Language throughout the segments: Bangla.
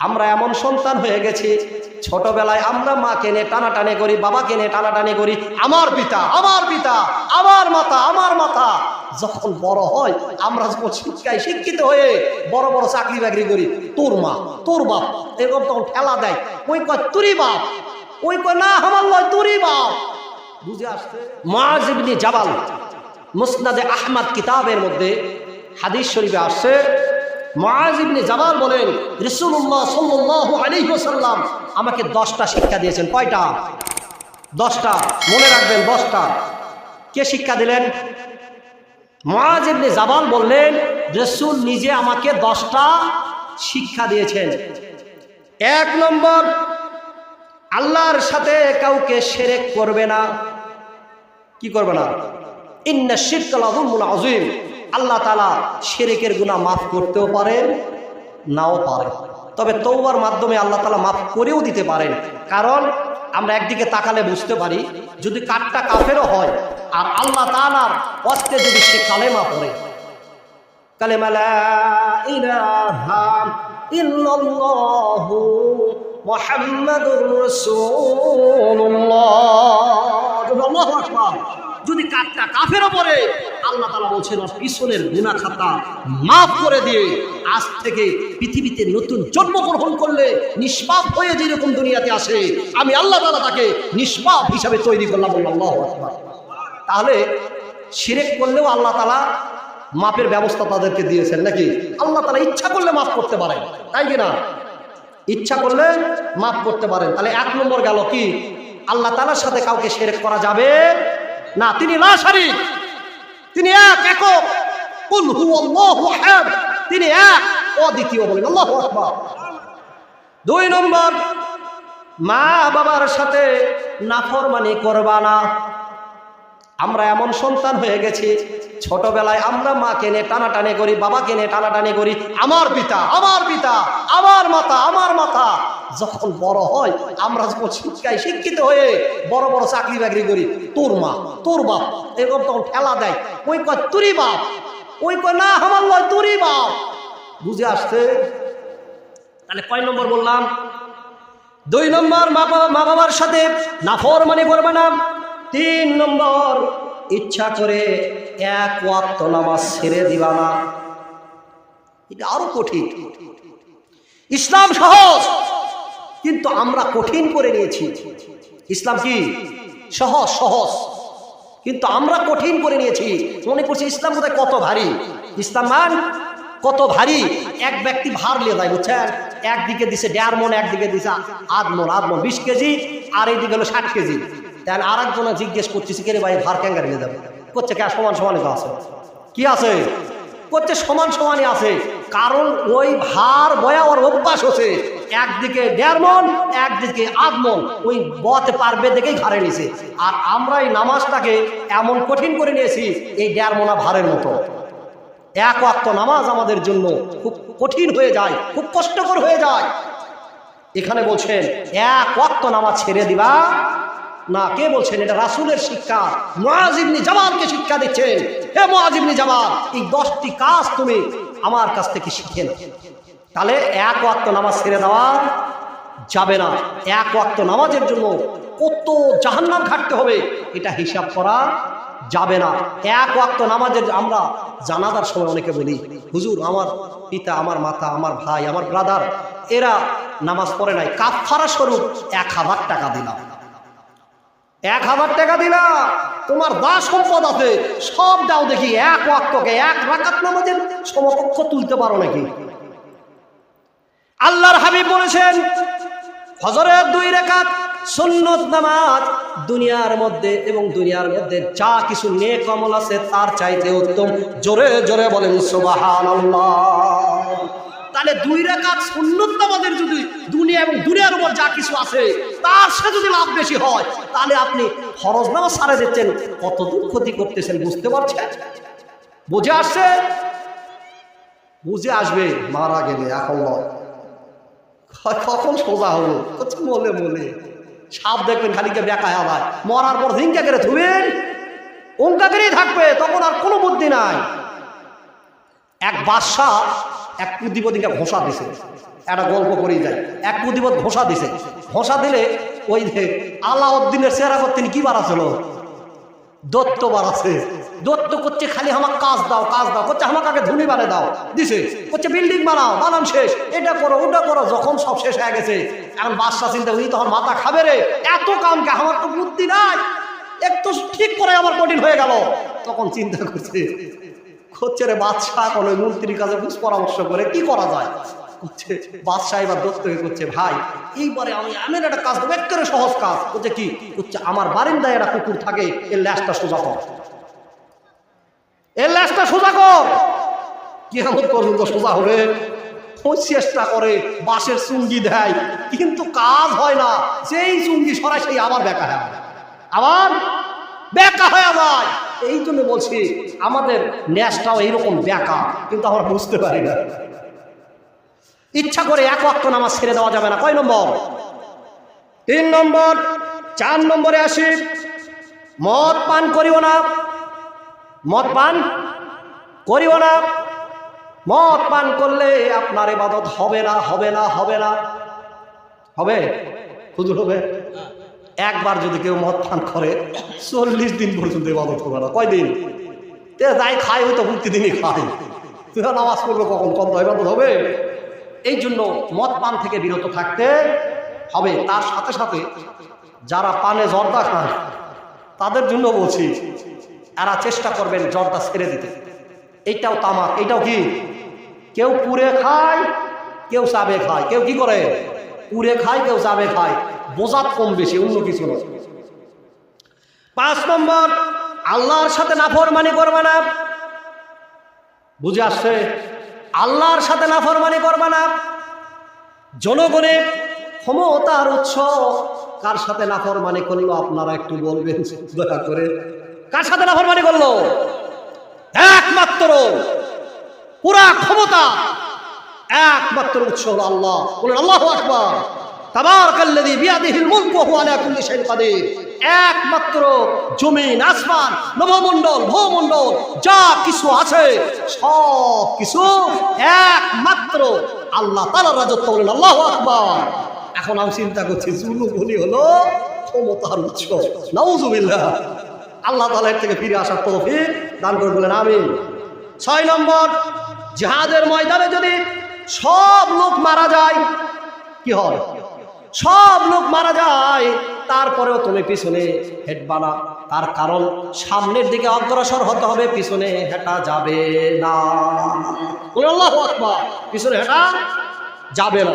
আমরা এমন সন্তান হয়ে গেছি, ছোটবেলায় আমরা মা কেনে টানাটানি করি বাবা কেনে টানাটানি করি, আমার পিতা আমার পিতা, আমার মাথা আমার মাথা যখন বড় হয়, আমরা যখন শিক্ষায় শিক্ষিত হয়ে বড় বড় চাকরি বাকরি করি, তোর মা, তোর বাপ, এরকম তখন ঠেলা দেয়। ওই কয় তুরি বাপ। ওই কয়, না, আমার নয় তুরি বাপ। বুঝে আসছে? মাজিবনি জাবাল, মুসনাদে আহমদ কিতাবের মধ্যে হাদিস শরীফে আসছে মাজিবনি জাবাল বলেন রসুল্লাহ সাল্লাহ আলাইহি ওয়াসাল্লাম আমাকে দশটা শিক্ষা দিয়েছেন। কয়টা? দশটা। মনে রাখবেন, দশটা। কে শিক্ষা দিলেন? মাজিবনি জাবাল বললেন, রসুল নিজে আমাকে দশটা শিক্ষা দিয়েছেন। এক নম্বর, আল্লাহর সাথে কাউকে সেরেক করবে না। কি করবে না? ইন্না শিরকাল আযীম। আল্লাহ তাআলা শিরকের গুনাহ মাফ করতেও পারেন, নাও পারেন। তবে তওবার মাধ্যমে আল্লাহ তাআলা মাফ করেও দিতে পারেন। কারণ আমরা একদিকে তাকালে বুঝতে পারি, যদি কাঠটা কাফেরও হয়, আর আল্লাহ তাআলার অস্তে যদি সে কালেমা পড়ে। কালেমা লা ইলাহা ইল্লাল্লাহু মুহাম্মাদুর রাসূলুল্লাহ। আল্লাহু আকবার। যদি কাঠটা কাফেরও পড়ে আল্লাহ তালা বলছেন পিছনের গুনাহ খাতা মাফ করে দিয়ে আজ থেকে পৃথিবীতে নতুন জন্মগ্রহণ করলে নিষ্পাপ হয়ে যেরকম দুনিয়াতে আসে, আমি আল্লাহ তালা তাকে নিষ্পাপ হিসাবে তৈরি করলাম আল্লাহু তাহলে শিরেক করলেও আল্লাহ তালা মাপের ব্যবস্থা তাদেরকে দিয়েছেন নাকি? আল্লাহ তালা ইচ্ছা করলে মাফ করতে পারেন, তাই কি না? ইচ্ছা করলে মাফ করতে পারেন। তাহলে এক নম্বর গেল কি? আল্লাহ তালার সাথে কাউকে সেরেক করা যাবে না, তিনি না শারিক তিনি এক, একক। কুল হু আল্লাহু আহাদ। তিনি এক, অদ্বিতীয় বলেন, আল্লাহু আকবার। দুই নম্বর, মা বাবার সাথে নাফরমানি করবা না। আমরা এমন সন্তান হয়ে গেছি, ছোটবেলায় আমরা মা কেনে টানাটানি করি বাবা কেনে টানাটানি করি। আমার পিতা আমার পিতা, আমার মাতা, আমার মাথা যখন বড় হয়, আমরা যখন শিক্ষায় শিক্ষিত হয়ে বড় বড় চাকরি বাকরি করি, তোর মা, তোর বাপ, এরকম তখন ঠেলা দেয়। ওই কয় তুরি বাপ। ওই কয়, না, আমার নয় তুরি বাপ। বুঝে আসছে? তাহলে কয় নম্বর বললাম? দুই নম্বর মা বাবার সাথে নাফর মানে করবে না। তিন নম্বর, ইচ্ছা করে এক ওয়াক্ত নামাজ ছেড়ে দিবা না। এটা আরও কঠিন। ইসলাম সহজ। কিন্তু আমরা কঠিন করে নিয়েছি। ইসলাম কি? সহজ সহজ। কিন্তু আমরা কঠিন করে নিয়েছি। মনে করছি ইসলাম কোথায় কত ভারী? ইসলাম মান কত ভারী? এক ব্যক্তি ভার নিয়ে যায়, বুঝছেন? একদিকে দিছে দেড় মন একদিকে দিছে আধ মন আধ মন বিশ কেজি, আর এইদিকে হলো ষাট কেজি। তাহলে আর একজনে জিজ্ঞেস করতেছি, কে রে ভাই, ভার ক্যাঙ্গার নিয়ে যাবে? করছে কে? সমান সমানই তো আছে। কি আছে? করছে সমান সমানই আছে। কারণ ওই ভার বয়া ওর অভ্যাস হচ্ছে। একদিকে দেড় মন, একদিকে আধ মন ওই বতে পারবে দেখেই ঘাড়ে নিছে। আর আমরা এই নামাজটাকে এমন কঠিন করে নিয়েছি, এই দেড় মোনা ভারের মতো। এক ওয়াক্ত নামাজ আমাদের জন্য খুব কঠিন হয়ে যায়, খুব কষ্টকর হয়ে যায়। এখানে বলছেন, এক ওয়াক্ত নামাজ ছেড়ে দিবা? না, কে বলছেন? এটা রাসুলের শিক্ষা। মহাজিবনি জামালকে শিক্ষা দিচ্ছেন। হে মহাজিবনি জামাল এই দশটি কাজ তুমি আমার কাছ থেকে শিখে না তাহলে এক ওয়াক্ত নামাজ ছেড়ে দেওয়া যাবে না। এক ওয়াক্ত নামাজের জন্য কত জাহান্নাম খাটতে হবে, এটা হিসাব করা যাবে না। এক ওয়াক্ত নামাজের আমরা জানাজার সময় অনেকে বলি, হুজুর, আমার পিতা, আমার মাতা, আমার ভাই, আমার ব্রাদার এরা নামাজ পড়ে নাই। কাফারা স্বরূপ এক হাজার টাকা দিলাম। এক হাজার টাকা দিলা তোমার দা সম্পদ আছে, সব দাও দেখি। এক ওয়াক্তকে এক রাকাত নামাজের সমকক্ষ তুলতে পারো নাকি? আল্লাহর হাবিব বলেছেন হজরের দুই রেখাত সুন্নত নামাজ দুনিয়ার মধ্যে এবং দুনিয়ার মধ্যে যা কিছু নেক আমল আছে তার চাইতে উত্তম। জোরে জোরে বলেন সুবাহান তাহলে দুই রেখাত সুন্নত নামাজের যদি দুনিয়া এবং দুনিয়ার উপর যা কিছু আছে তার সে যদি লাভ বেশি হয়, তাহলে আপনি ফরজ নামাজ সারে দিচ্ছেন। কতদূর ক্ষতি করতেছেন, বুঝতে পারছেন? বুঝে আসছে? বুঝে আসবে, মারা গেলে, এখন নয়। কখন সোজা হলো? হচ্ছে মলে মলে। সাপ দেখবেন খালিকে বেকায় আবার। মরার পর ঝিঙ্কা করে ধুবেন। অঙ্কা করেই থাকবে, তখন আর কোনো বুদ্ধি নাই। এক বাদশাহ এক প্রতিপদিকে ঘোষা দিছে। একটা গল্প করেই যায়। এক প্রতিপদ ঘোষা দিছে। ঘোষা দিলে ওই আলাউদ্দিনের সেরাগত তিনি কি বাড়াছিল দত্ত বাড়াছে দত্ত করছে খালি আমার কাজ দাও কাজ দাও। করছে আমাকে আগে ধুনি বাড়ে দাও, দিছে। করছে বিল্ডিং বানাও, বানান শেষ। এটা করো, ওটা করো, যখন সব শেষ হয়ে গেছে। এখন বাদশা চিন্তা করি তখন মাথা খাবে রে। এত কামকে আমার তো বুদ্ধি নাই। একটু ঠিক করে আমার কঠিন হয়ে গেল। তখন চিন্তা করছে হচ্ছে রে বাদশাহ কোনো মন্ত্রীর কাছে পরামর্শ করে কি করা যায়? করছে, বাদশাহ এবার দোস্তকে করছে, ভাই, এইবারে আমি এমন একটা কাজ দেবো একেবারে সহজ কাজ। করছে কি? হচ্ছে আমার বারিন্দায় একটা কুকুর থাকে, এর ল্যাসটা সোজা কর। এর ল্যাসটা সোজা কর? কি এমন পর্যন্ত সোজা হবে। চেষ্টা করে, বাঁশের চুঙ্গি দেয়, কিন্তু কাজ হয় না। সেই চুঙ্গি সরাসরি আবার বেকা হয়। আবার? বেকা হয়ে যায়। এই জন্য বলছি, আমাদের ন্যাসটাও এইরকম বেকা, কিন্তু আমরা বুঝতে পারি না। ইচ্ছা করে এক অক্ট নামাজ ছেড়ে দেওয়া যাবে না। কয় নম্বর? তিন নম্বর, চার নম্বরে আসি। মদ পান করিও না। মদ পান করিও না। মদ পান করলে আপনার এবাদত হবে না হবে না হবে না। হবে? হুজুর হবে। একবার যদি কেউ মদ পান করে, চল্লিশ দিন পর্যন্ত এবাদত হবে না। কয়দিন? তে যাই খাই হয়তো প্রতিদিনই খাই তুই নামাজ পড়বে কখন কত এবাদত হবে? এই জন্য মদ পান থেকে বিরত থাকতে হবে। তার সাথে সাথে যারা পানে জর্দা খান তাদের জন্য বলছি, এরা চেষ্টা করবেন জর্দা ছেড়ে দিতে। এইটাও তামাক, এইটাও কি? কেউ পুড়ে খায়, কেউ চাবে খায়। কেউ কি করে? পুড়ে খায়, কেউ চাবে খায়। বোঝাত কম বেশি, অন্য কিছু নয়। পাঁচ নম্বর, আল্লাহর সাথে নাফরমানি করবে না। বুঝে আসছে? আল্লাহর সাথে নাফরমানি করবে না। জনগণের ক্ষমতার উৎস, কার সাথে নাফরমানি করল আপনারা একটু বলবেন? দয়া করে। কার সাথে নাফরমানি করল? একমাত্র, পুরা ক্ষমতা, একমাত্র উৎস হলো আল্লাহ। বলেন, আল্লাহ আকবার। তাবারাকাল্লাযী বিয়াদিহিল মুলকু ওয়া আলা কুল্লি শাইইন কাদির। একমাত্র জমিন, আসমান, নবমণ্ডল, ভূমণ্ডল, যা কিছু আছে, সব কিছু একমাত্র আল্লাহ তাআলার রাজত্ব বলেন, আল্লাহু আকবার। এখন আমি চিন্তা করছি জুলু বলি হলো ক্ষমতার উৎস। নাউজুবিল্লাহ আল্লাহ তাআলা এর থেকে ফিরে আসার তৌফিক দান করে বলেন আমি ছয় নম্বর, জিহাদের ময়দানে যদি সব লোক মারা যায়, কি হয় সব লোক মারা যায় তারপরেও তুমি পিছনে হেড বানা তার কারণ সামনের দিকে অগ্রসর হতে হবে, পিছনে হেঁটা যাবে না। পিছনে হেঁটা যাবে না।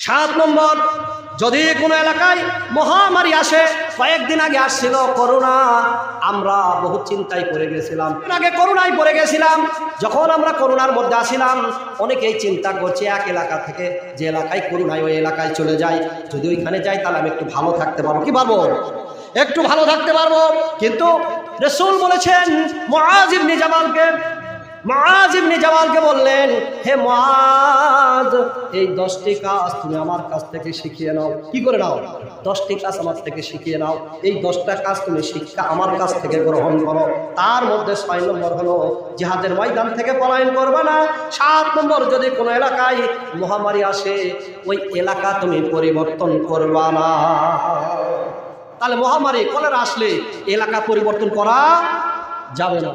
সাত নম্বর, যদি কোনো এলাকায় মহামারী আসে, কয়েকদিন আগে আসছিল করোনা, আমরা বহু চিন্তায় পড়ে গেছিলাম। আগে করোনায় পড়ে গেছিলাম, যখন আমরা করোনার মধ্যে আসিলাম, অনেকেই চিন্তা করছে এক এলাকা থেকে যে এলাকায় করোনায় ওই এলাকায় চলে যায়। যদি ওইখানে যাই, তাহলে আমি একটু ভালো থাকতে পারব। কি পারব? একটু ভালো থাকতে পারব। কিন্তু রসুল বলেছেন, মহাজিব নিজামালকে মাজ ইবনে জামালকে বললেন, হে মাজ এই দশটি কাজ তুমি আমার কাছ থেকে শিখিয়ে নাও। কি করে নাও? দশটি কাজ আমার থেকে শিখিয়ে নাও। এই দশটা কাজ তুমি শিক্ষা আমার কাছ থেকে গ্রহণ করো। তার মধ্যে ছয় নম্বর হলো, জিহাদের ময়দান থেকে পলায়ন করবে না। সাত নম্বর, যদি কোনো এলাকায় মহামারী আসে, ওই এলাকা তুমি পরিবর্তন করবা না। তাহলে মহামারী কলেরা আসলে এলাকা পরিবর্তন করা যাবে না।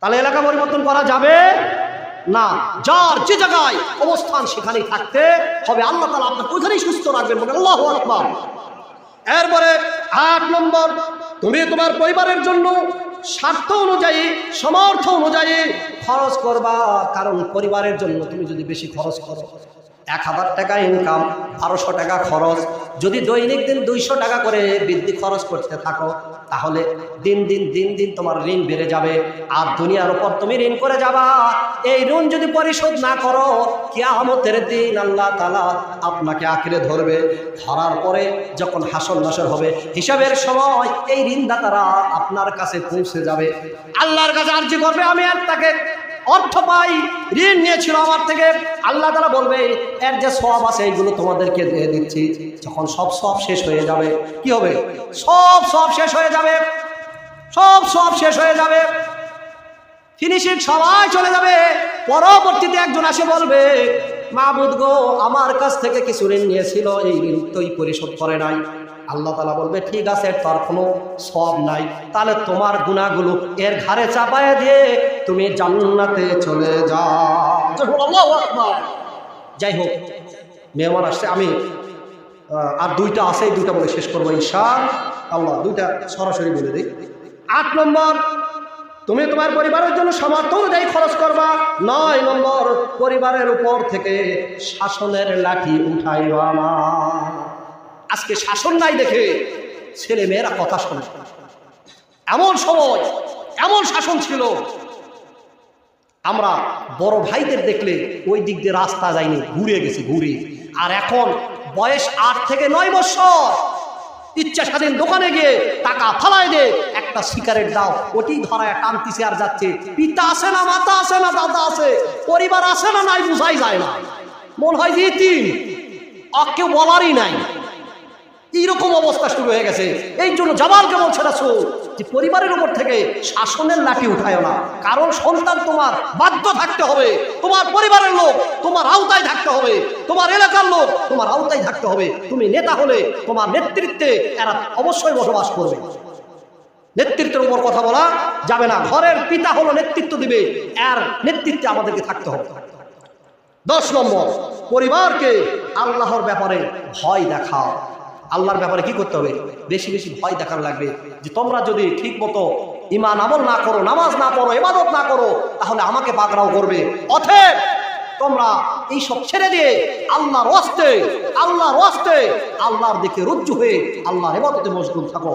তাহলে এলাকা পরিবর্তন করা যাবে না। যার যে জায়গায় অবস্থান সেখানেই থাকতে হবে। আল্লাহ তালা আপনাকে ওইখানেই সুস্থ রাখবেন বলে আল্লাহ আকবার। এরপরে আট নম্বর, তুমি তোমার পরিবারের জন্য স্বার্থ অনুযায়ী সমর্থ অনুযায়ী খরচ করবা। কারণ পরিবারের জন্য তুমি যদি বেশি খরচ করো এক হাজার টাকা ইনকাম বারোশো টাকা খরচ। যদি দৈনিক দিন দুইশো টাকা করে বৃদ্ধি খরচ করতে থাকো, তাহলে দিন দিন দিন দিন তোমার ঋণ বেড়ে যাবে। আর দুনিয়ার উপর তুমি ঋণ করে যাবা। এই ঋণ যদি পরিশোধ না করো, কিয়ামতের দিন আল্লাহ তালা আপনাকে আঁকড়ে ধরবে। ধরার পরে যখন হাসন নাসর হবে, হিসাবের সময় এই ঋণদাতারা আপনার কাছে পৌঁছে যাবে। আল্লাহর কাছে আর্জি করবে, আমি আর তাকে অর্থ পাই, ঋণ নিয়েছিল আমার থেকে। আল্লাহ তারা বলবে, এর যে সব আছে, এইগুলো তোমাদেরকে দিয়ে দিচ্ছি। যখন সব সব শেষ হয়ে যাবে, কি হবে? সব সব শেষ হয়ে যাবে। সব সব শেষ হয়ে যাবে। ফিনিশিং সবাই চলে যাবে। পরবর্তীতে একজন আসে বলবে, মাহবুদ গো, আমার কাছ থেকে কিছু ঋণ নিয়েছিল, এই ঋণ তুই পরিশোধ করে নাই। আল্লাহ তালা বলবে, ঠিক আছে তার কোনো সব নাই। তাহলে তোমার গুণাগুলো এর ঘাড়ে চাপায় দিয়ে তুমি জান্নাতে চলে যাও। যাই হোক মেহমান আসছে আমি আর দুইটা আছে এই দুইটা বলে শেষ করব ঈশা আল্লাহ দুইটা সরাসরি বলে দিই। আট নম্বর তুমি তোমার পরিবারের জন্য সামর্থ্য অনুযায়ী খরচ করবা। নয় নম্বর পরিবারের উপর থেকে শাসনের লাঠি আমার আজকে শাসন নাই দেখে ছেলে মেয়েরা কথা শোনে। এমন সময় এমন শাসন ছিল আমরা বড় ভাইদের দেখলে ওই দিক দিয়ে রাস্তা যায়নি, ঘুরে গেছি, ঘুরে। আর এখন বয়স আট থেকে নয় বছর। ইচ্ছা স্বাধীন দোকানে গিয়ে টাকা ফালাই দে, একটা সিগারেট দাও। ওটি ধরায় টানতিছে আর যাচ্ছে। পিতা আছে না, মাতা আছে না, দাদা আছে। পরিবার আছে না, নাই, বুঝাই যায় না। মন হয় যে তিন কেউ বলারই নাই। এইরকম অবস্থা শুরু হয়ে গেছে। এই জন্য জামালকে বলছে রাসু যে পরিবারের উপর থেকে শাসনের লাঠি উঠায় না। কারণ সন্তান তোমার বাধ্য থাকতে হবে। তোমার পরিবারের লোক তোমার আওতায় থাকতে হবে। তোমার এলাকার লোক তোমার আওতায় থাকতে হবে। তুমি নেতা হলে তোমার নেতৃত্বে এরা অবশ্যই বসবাস করবে। নেতৃত্বের উপর কথা বলা যাবে না। ঘরের পিতা হলো নেতৃত্ব দিবে। এর নেতৃত্বে আমাদেরকে থাকতে হবে। দশ নম্বর, পরিবারকে আল্লাহর ব্যাপারে ভয় দেখাও। আল্লাহর ব্যাপারে কি করতে হবে? বেশি বেশি ভয় দেখার লাগবে যে তোমরা যদি ঠিক মতো ইমান আমল না করো, নামাজ না পড়ো, ইবাদত না করো, তাহলে আমাকে পাকড়াও করবে। অথেব তোমরা এইসব ছেড়ে দিয়ে আল্লাহর অস্তে আল্লাহর অস্তে আল্লাহর দিকে রুজ্জু হয়ে আল্লাহর এবাদতে মশগুল থাকো।